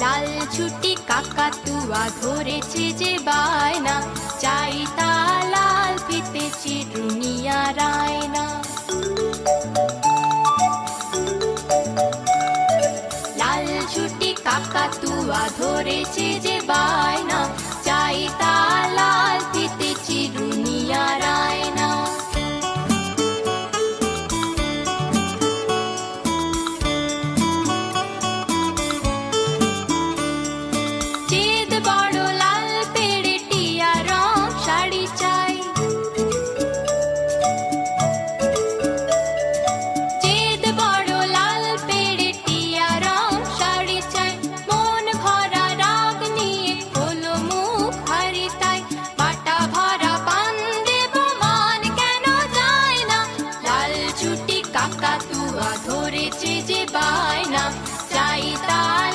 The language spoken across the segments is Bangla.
লাল ছুটি কাকাতুয়া ধরেছে যে বায়না। চাই তা লাল ফিতে চিরুনিয়া রায়না। লাল ছুটি কাকাতুয়া ধরেছে যে বায়না। চাই তা লাল ধরেছে যে বায়না চাই তার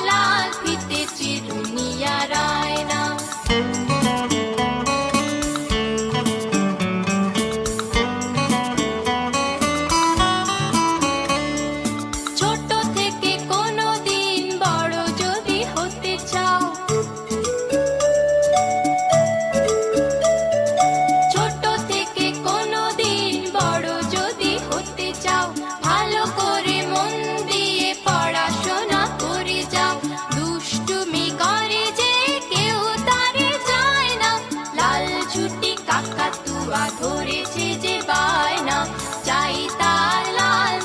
ধরেছি যে বায়না চাই তার লাল